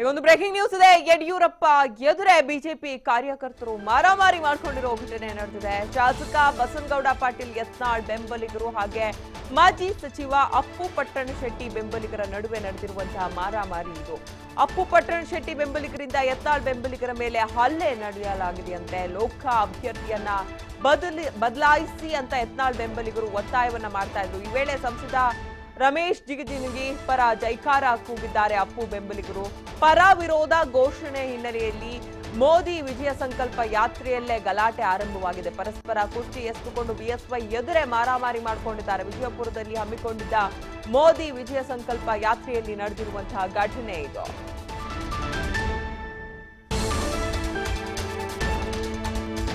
ಈಗ ಒಂದು breaking news ಇದೆ. ಯಡಿಯೂರಪ್ಪ ಎದುರೇ ಬಿಜೆಪಿ ಕಾರ್ಯಕರ್ತರು ಮಾರಾಮಾರಿ ಮಾಡಿಕೊಂಡಿರೋ ಘಟನೆ ನಡೆದಿದೆ. ಶಾಸಕ ಬಸನಗೌಡ ಪಾಟೀಲ್ ಯತ್ನಾಳ್ ಬೆಂಬಲಿಗರು ಹಾಗೆ ಮಾಜಿ ಸಚಿವ ಅಪ್ಪು ಪಟ್ಟಣ ಶೆಟ್ಟಿ ಬೆಂಬಲಿಗರ ನಡುವೆ ನಡೆದಿರುವಂತಹ ಮಾರಾಮಾರಿ ಇದು. ಅಪ್ಪು ಪಟ್ಟಣ ಶೆಟ್ಟಿ ಬೆಂಬಲಿಗರಿಂದ ಯತ್ನಾಳ್ ಬೆಂಬಲಿಗರ ಮೇಲೆ ಹಲ್ಲೆ ನಡೆಯಲಾಗಿದೆಯಂತೆ ಲೋಕ ಅಭ್ಯರ್ಥಿಯನ್ನ ಬದಲಿ ಬದಲಾಯಿಸಿ ಅಂತ ಯತ್ನಾಳ್ ಬೆಂಬಲಿಗರು ಒತ್ತಾಯವನ್ನ ಮಾಡ್ತಾ ಇದ್ರು. ಈ ವೇಳೆ ಸಂಸದ ರಮೇಶ್ ಜಿಗಜಿಣಗಿ ಪರ ಜೈಕಾರ ಕೂಗಿದ್ದಾರೆ ಅಪ್ಪು ಬೆಂಬಲಿಗರು. ಪರ ವಿರೋಧ ಘೋಷಣೆ ಹಿನ್ನೆಲೆಯಲ್ಲಿ ಮೋದಿ ವಿಜಯ ಸಂಕಲ್ಪ ಯಾತ್ರೆಯಲ್ಲೇ ಗಲಾಟೆ ಆರಂಭವಾಗಿದೆ. ಪರಸ್ಪರ ಕುರ್ಚಿ ಎಸ್ತುಕೊಂಡು ಬಿಎಸ್ವೈ ಎದುರೇ ಮಾರಾಮಾರಿ ಮಾಡಿಕೊಂಡಿದ್ದಾರೆ. ವಿಜಯಪುರದಲ್ಲಿ ಹಮ್ಮಿಕೊಂಡಿದ್ದ ಮೋದಿ ವಿಜಯ ಸಂಕಲ್ಪ ಯಾತ್ರೆಯಲ್ಲಿ ನಡೆದಿರುವಂತಹ ಘಟನೆ ಇದು.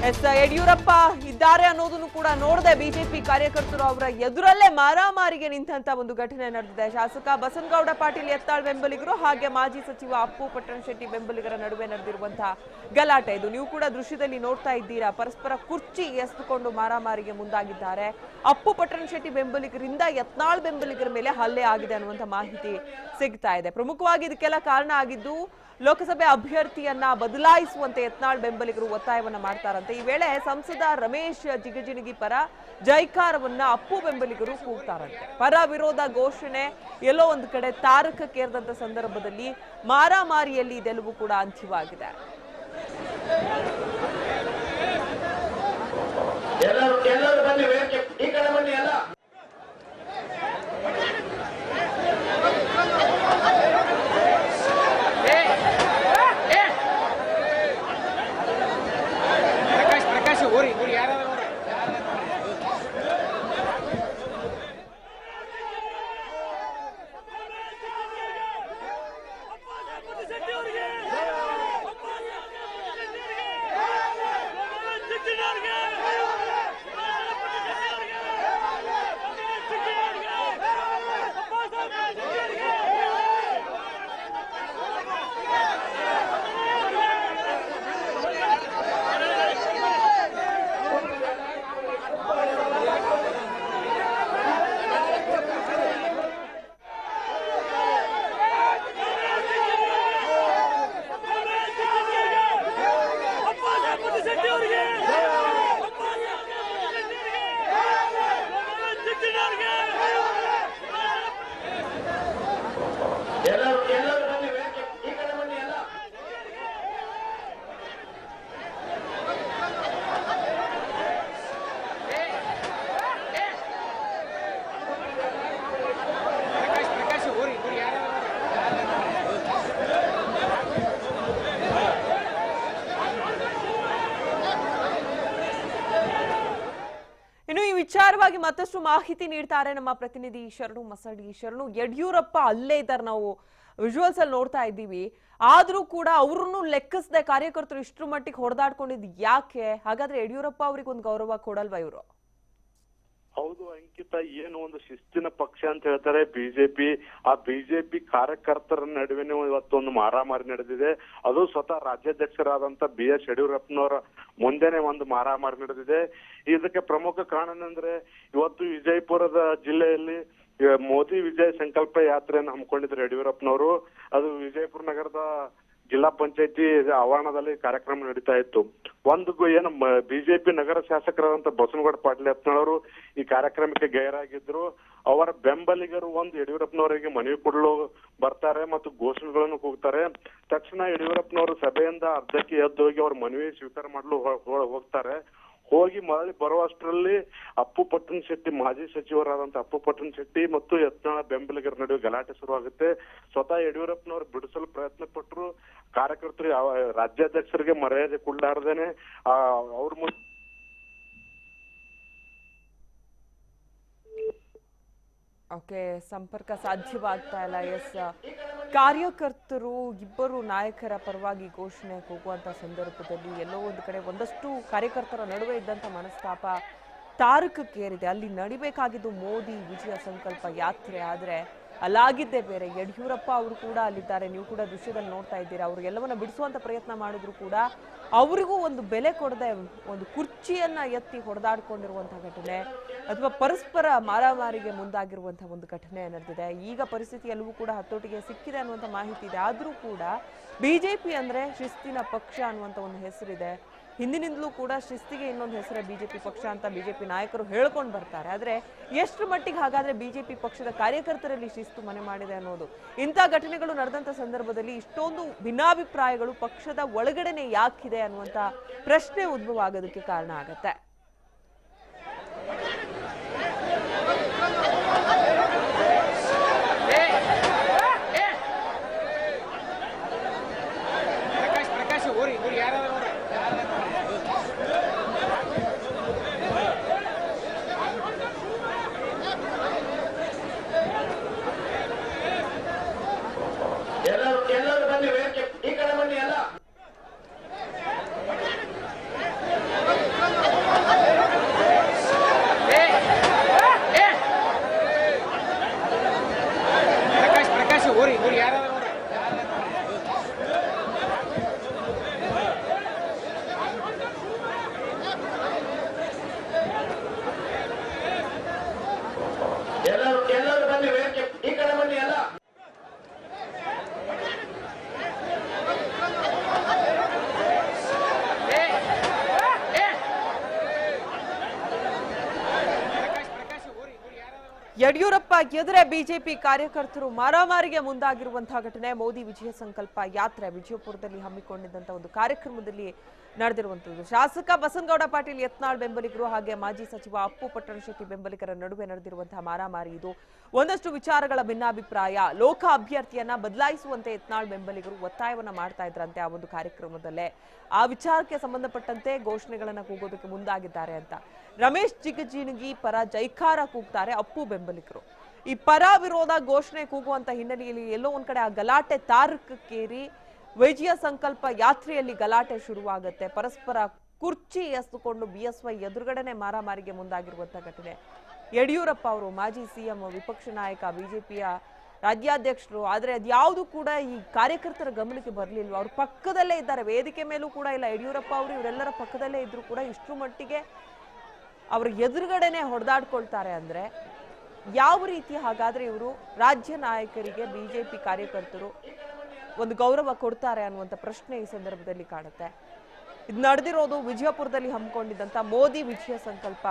ಎಸ್, ಯಡಿಯೂರಪ್ಪ ಇದ್ದಾರೆ ಅನ್ನೋದನ್ನು ಕೂಡ ನೋಡದೆ ಬಿಜೆಪಿ ಕಾರ್ಯಕರ್ತರು ಅವರ ಎದುರಲ್ಲೇ ಮಾರಾಮಾರಿಗೆ ನಿಂತಹ ಒಂದು ಘಟನೆ ನಡೆದಿದೆ. ಶಾಸಕ ಬಸನಗೌಡ ಪಾಟೀಲ್ ಯತ್ನಾಳ್ ಬೆಂಬಲಿಗರು ಹಾಗೆ ಮಾಜಿ ಸಚಿವ ಅಪ್ಪು ಪಟ್ಟಣ ಶೆಟ್ಟಿ ಬೆಂಬಲಿಗರ ನಡುವೆ ನಡೆದಿರುವಂತಹ ಗಲಾಟೆ ಇದು. ನೀವು ಕೂಡ ದೃಶ್ಯದಲ್ಲಿ ನೋಡ್ತಾ ಇದ್ದೀರಾ, ಪರಸ್ಪರ ಕುರ್ಚಿ ಎಸ್ತುಕೊಂಡು ಮಾರಾಮಾರಿಗೆ ಮುಂದಾಗಿದ್ದಾರೆ. ಅಪ್ಪು ಪಟ್ಟಣ ಶೆಟ್ಟಿ ಬೆಂಬಲಿಗರಿಂದ ಯತ್ನಾಳ್ ಬೆಂಬಲಿಗರ ಮೇಲೆ ಹಲ್ಲೆ ಆಗಿದೆ ಅನ್ನುವಂಥ ಮಾಹಿತಿ ಸಿಗ್ತಾ ಇದೆ. ಪ್ರಮುಖವಾಗಿ ಇದಕ್ಕೆಲ್ಲ ಕಾರಣ ಆಗಿದ್ದು ಲೋಕಸಭೆ ಅಭ್ಯರ್ಥಿಯನ್ನ ಬದಲಾಯಿಸುವಂತೆ ಯತ್ನಾಳ್ ಬೆಂಬಲಿಗರು ಒತ್ತಾಯವನ್ನ ಮಾಡ್ತಾರಂತೆ. ಈ ವೇಳೆ ಸಂಸದ ರಮೇಶ್ ಜಿಗಜಿಣಗಿ ಪರ ಜೈಕಾರವನ್ನ ಅಪ್ಪು ಬೆಂಬಲಿಗರು ಕೂಗ್ತಾರಂತೆ. ಪರ ವಿರೋಧ ಘೋಷಣೆ, ಎಲ್ಲೋ ಒಂದು ಕಡೆ ತಾರಕಕ್ಕೇರಿದಂತ ಸಂದರ್ಭದಲ್ಲಿ ಮಾರಾಮಾರಿಯಲ್ಲಿ ಇದೆಲ್ಲವೂ ಕೂಡ ಅಂತ್ಯವಾಗಿದೆ. ಮತ್ತಷ್ಟು ಮಾಹಿತಿ ನೀಡ್ತಾರೆ ನಮ್ಮ ಪ್ರತಿನಿಧಿ ಶರಣು, ಮಸಡಿ ಶರಣು. ಯಡಿಯೂರಪ್ಪ ಅಲ್ಲೇ ಇದ್ದಾರೆ. ನಾವು ವಿಜುವಲ್ಸ್ ಅಲ್ಲಿ ನೋಡ್ತಾ ಇದ್ದೀವಿ. ಆದ್ರೂ ಕೂಡ ಅವ್ರನ್ನು ಲೆಕ್ಕಿಸದೆ ಕಾರ್ಯಕರ್ತರು ಇಷ್ಟ್ರ ಮಟ್ಟಿಗೆ ಹೊಡೆದಾಡ್ಕೊಂಡಿದ್ ಯಾಕೆ? ಹಾಗಾದ್ರೆ ಯಡಿಯೂರಪ್ಪ ಅವ್ರಿಗೆ ಒಂದು ಗೌರವ ಕೊಡಲ್ವಾ ಇವರು? ಹೌದು, ಅಂಕಿತ, ಏನು ಒಂದು ಶಿಸ್ತಿನ ಪಕ್ಷ ಅಂತ ಹೇಳ್ತಾರೆ. ಬಿಜೆಪಿ ಆ ಬಿಜೆಪಿ ಕಾರ್ಯಕರ್ತರ ನಡುವೆನೇ ಇವತ್ತೊಂದು ಮಾರಾಮಾರಿ ನಡೆದಿದೆ. ಅದು ಸ್ವತಃ ರಾಜ್ಯಾಧ್ಯಕ್ಷರಾದಂತ ಬಿ ಎಸ್ ಯಡಿಯೂರಪ್ಪನವರ ಮುಂದೆನೆ ಒಂದು ಮಾರಾಮಾರಿ ನಡೆದಿದೆ. ಇದಕ್ಕೆ ಪ್ರಮುಖ ಕಾರಣ ಏನಂದ್ರೆ, ಇವತ್ತು ವಿಜಯಪುರದ ಜಿಲ್ಲೆಯಲ್ಲಿ ಮೋದಿ ವಿಜಯ ಸಂಕಲ್ಪ ಯಾತ್ರೆಯನ್ನು ಹಮ್ಮಿಕೊಂಡಿದ್ರು ಯಡಿಯೂರಪ್ಪನವರು. ಅದು ವಿಜಯಪುರ ನಗರದ ಜಿಲ್ಲಾ ಪಂಚಾಯತಿ ಆವರಣದಲ್ಲಿ ಕಾರ್ಯಕ್ರಮ ನಡೀತಾ ಇತ್ತು. ಒಂದು ಏನು ಬಿಜೆಪಿ ನಗರ ಶಾಸಕರಾದಂತ ಬಸನಗೌಡ ಪಾಟೀಲ್ ಈ ಕಾರ್ಯಕ್ರಮಕ್ಕೆ ಗೈರಾಗಿದ್ರು. ಅವರ ಬೆಂಬಲಿಗರು ಒಂದು ಯಡಿಯೂರಪ್ಪನವರಿಗೆ ಮನವಿ ಕೊಡಲು ಬರ್ತಾರೆ ಮತ್ತು ಘೋಷಣೆಗಳನ್ನು ಕೂಗ್ತಾರೆ. ತಕ್ಷಣ ಯಡಿಯೂರಪ್ಪನವರು ಸಭೆಯಿಂದ ಅರ್ಧಕ್ಕೆ ಹೋಗಿ ಅವ್ರ ಮನವಿ ಸ್ವೀಕಾರ ಮಾಡಲು ಹೋಗ್ತಾರೆ. ಹೋಗಿ ಮರಳಿ ಬರುವಷ್ಟರಲ್ಲಿ ಅಪ್ಪು ಪಟ್ಟಣ ಶೆಟ್ಟಿ, ಮಾಜಿ ಸಚಿವರಾದಂತ ಅಪ್ಪು ಪಟ್ಟಣ ಶೆಟ್ಟಿ ಮತ್ತು ಯತ್ನಾಳ ಬೆಂಬಲಿಗರ ನಡುವೆ ಗಲಾಟೆ ಶುರುವಾಗುತ್ತೆ. ಸ್ವತಃ ಯಡಿಯೂರಪ್ಪನವರು ಬಿಡಿಸಲು ಪ್ರಯತ್ನ ಪಟ್ಟರು ಕಾರ್ಯಕರ್ತರು ಯಾವ, ರಾಜ್ಯಾಧ್ಯಕ್ಷರಿಗೆ ಮರ್ಯಾದೆ ಕೊಡ್ಲಾರ್ದೇನೆ. ಆ, ಅವ್ರ ಮುಂದೆ ಸಂಪರ್ಕ ಸಾಧ್ಯವಾಗ್ತಾ ಇಲ್ಲ. ಎಸ್ ಕಾರ್ಯಕರ್ತರು, ಇಬ್ಬರು ನಾಯಕರ ಪರವಾಗಿ ಘೋಷಣೆ ಹೋಗುವಂತ ಸಂದರ್ಭದಲ್ಲಿ ಎಲ್ಲೋ ಒಂದು ಕಡೆ ಒಂದಷ್ಟು ಕಾರ್ಯಕರ್ತರ ನಡುವೆ ಇದ್ದಂತ ಮನಸ್ತಾಪ ತಾರಕಕ್ಕೇರಿದೆ. ಅಲ್ಲಿ ನಡಿಬೇಕಾಗಿದ್ದು ಮೋದಿ ವಿಜಯ ಸಂಕಲ್ಪ ಯಾತ್ರೆ. ಆದ್ರೆ ಅಲ್ಲಾಗಿದ್ದೇ ಬೇರೆ. ಯಡಿಯೂರಪ್ಪ ಅವರು ಕೂಡ ಅಲ್ಲಿದ್ದಾರೆ. ನೀವು ಕೂಡ ದೃಶ್ಯದಲ್ಲಿ ನೋಡ್ತಾ ಇದ್ದೀರಾ. ಅವ್ರಿಗೆಲ್ಲವನ್ನ ಬಿಡಿಸುವಂತ ಪ್ರಯತ್ನ ಮಾಡಿದ್ರು ಕೂಡ ಅವರಿಗೂ ಒಂದು ಬೆಲೆ ಕೊಡದೆ ಒಂದು ಕುರ್ಚಿಯನ್ನ ಎತ್ತಿ ಹೊಡೆದಾಡ್ಕೊಂಡಿರುವಂತಹ ಘಟನೆ ಅಥವಾ ಪರಸ್ಪರ ಮಾರಾಮಾರಿಗೆ ಮುಂದಾಗಿರುವಂತಹ ಒಂದು ಘಟನೆ ನಡೆದಿದೆ. ಈಗ ಪರಿಸ್ಥಿತಿ ಎಲ್ಲವೂ ಕೂಡ ಹತೋಟಿಗೆ ಸಿಕ್ಕಿದೆ ಅನ್ನುವಂಥ ಮಾಹಿತಿ ಇದೆ. ಆದರೂ ಕೂಡ ಬಿಜೆಪಿ ಅಂದ್ರೆ ಶಿಸ್ತಿನ ಪಕ್ಷ ಅನ್ನುವಂಥ ಒಂದು ಹೆಸರಿದೆ. ಹಿಂದಿನಿಂದಲೂ ಕೂಡ ಶಿಸ್ತಿಗೆ ಇನ್ನೊಂದು ಹೆಸರೇ ಬಿಜೆಪಿ ಪಕ್ಷ ಅಂತ ಬಿಜೆಪಿ ನಾಯಕರು ಹೇಳ್ಕೊಂಡು ಬರ್ತಾರೆ. ಆದರೆ ಎಷ್ಟು ಮಟ್ಟಿಗೆ ಹಾಗಾದರೆ ಬಿಜೆಪಿ ಪಕ್ಷದ ಕಾರ್ಯಕರ್ತರಲ್ಲಿ ಶಿಸ್ತು ಮನೆ ಮಾಡಿದೆ ಅನ್ನೋದು? ಇಂಥ ಘಟನೆಗಳು ನಡೆದಂಥ ಸಂದರ್ಭದಲ್ಲಿ ಇಷ್ಟೊಂದು ಭಿನ್ನಾಭಿಪ್ರಾಯಗಳು ಪಕ್ಷದ ಒಳಗಡೆನೆ ಯಾಕಿದೆ ಅನ್ನುವಂಥ ಪ್ರಶ್ನೆ ಉದ್ಭವ ಆಗೋದಕ್ಕೆ ಕಾರಣ ಆಗತ್ತೆ. ಯಡಿಯೂರಪ್ಪ ಎದುರೇ ಬಿಜೆಪಿ ಕಾರ್ಯಕರ್ತರು ಮಾರಾಮಾರಿಗೆ ಮುಂದಾಗಿರುವಂತಹ ಘಟನೆ. ಮೋದಿ ವಿಜಯ ಸಂಕಲ್ಪ ಯಾತ್ರೆ ವಿಜಯಪುರದಲ್ಲಿ ಹಮ್ಮಿಕೊಂಡಿದ್ದಂತಹ ಒಂದು ಕಾರ್ಯಕ್ರಮದಲ್ಲಿ ನಡೆದಿರುವಂತದ್ದು ಶಾಸಕ ಬಸನಗೌಡ ಪಾಟೀಲ್ ಯತ್ನಾಳ್ ಬೆಂಬಲಿಗರು ಹಾಗೆ ಮಾಜಿ ಸಚಿವ ಅಪ್ಪು ಪಟ್ಟಣಶೆಟ್ಟಿ ಬೆಂಬಲಿಗರ ನಡುವೆ ನಡೆದಿರುವಂತಹ ಮಾರಾಮಾರಿ ಇದು. ಒಂದಷ್ಟು ವಿಚಾರಗಳ ಭಿನ್ನಾಭಿಪ್ರಾಯ. ಲೋಕ ಅಭ್ಯರ್ಥಿಯನ್ನ ಬದಲಾಯಿಸುವಂತೆ ಯತ್ನಾಳ್ ಬೆಂಬಲಿಗರು ಒತ್ತಾಯವನ್ನ ಮಾಡ್ತಾ ಇದ್ರಂತೆ ಆ ಒಂದು ಕಾರ್ಯಕ್ರಮದಲ್ಲೇ. ಆ ವಿಚಾರಕ್ಕೆ ಸಂಬಂಧಪಟ್ಟಂತೆ ಘೋಷಣೆಗಳನ್ನ ಕೂಗೋದಕ್ಕೆ ಮುಂದಾಗಿದ್ದಾರೆ ಅಂತ. ರಮೇಶ್ ಜಿಗಜಿಣಗಿ ಪರ ಜೈಕಾರ ಕೂಗ್ತಾರೆ ಅಪ್ಪು ಬೆಂಬಲಿಗರು. ಈ ಪರ ವಿರೋಧ ಘೋಷಣೆ ಕೂಗುವಂತ ಹಿನ್ನೆಲೆಯಲ್ಲಿ ಎಲ್ಲೋ ಒಂದ್ ಕಡೆ ಆ ಗಲಾಟೆ ತಾರಕಕ್ಕೇರಿ ವಿಜಯ ಸಂಕಲ್ಪ ಯಾತ್ರೆಯಲ್ಲಿ ಗಲಾಟೆ ಶುರುವಾಗುತ್ತೆ. ಪರಸ್ಪರ ಕುರ್ಚಿ ಎಸ್ದುಕೊಂಡು ಬಿ ಎಸ್ ವೈ ಎದುರುಗಡೆನೆ ಮಾರಾಮಾರಿಗೆ ಮುಂದಾಗಿರುವಂತ ಘಟನೆ. ಯಡಿಯೂರಪ್ಪ ಅವರು ಮಾಜಿ ಸಿಎಂ, ವಿಪಕ್ಷ ನಾಯಕ, ಬಿಜೆಪಿಯ ರಾಜ್ಯಾಧ್ಯಕ್ಷರು, ಆದರೆ ಅದ್ಯಾವುದು ಕೂಡ ಈ ಕಾರ್ಯಕರ್ತರ ಗಮನಕ್ಕೆ ಬರಲಿಲ್ವ? ಅವ್ರ ಪಕ್ಕದಲ್ಲೇ ಇದ್ದಾರೆ, ವೇದಿಕೆ ಮೇಲೂ ಕೂಡ ಇಲ್ಲ. ಯಡಿಯೂರಪ್ಪ ಅವರು ಇವರೆಲ್ಲರ ಪಕ್ಕದಲ್ಲೇ ಇದ್ರು ಕೂಡ ಇಷ್ಟು ಮಟ್ಟಿಗೆ ಅವ್ರ ಎದುರುಗಡೆನೆ ಹೊಡೆದಾಡ್ಕೊಳ್ತಾರೆ ಅಂದ್ರೆ ಯಾವ ರೀತಿ? ಹಾಗಾದರೆ ಇವರು ರಾಜ್ಯ ನಾಯಕರಿಗೆ ಬಿಜೆಪಿ ಕಾರ್ಯಕರ್ತರು ಒಂದು ಗೌರವ ಕೊಡ್ತಾರೆ ಅನ್ನುವಂಥ ಪ್ರಶ್ನೆ ಈ ಸಂದರ್ಭದಲ್ಲಿ ಕಾಡುತ್ತೆ ಇದು ನಡೆದಿರೋದು ವಿಜಯಪುರದಲ್ಲಿ ಹಮ್ಮಿಕೊಂಡಿದ್ದಂಥ ಮೋದಿ ವಿಜಯ ಸಂಕಲ್ಪ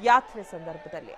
ಯಾತ್ರೆ ಸಂದರ್ಭದಲ್ಲಿ.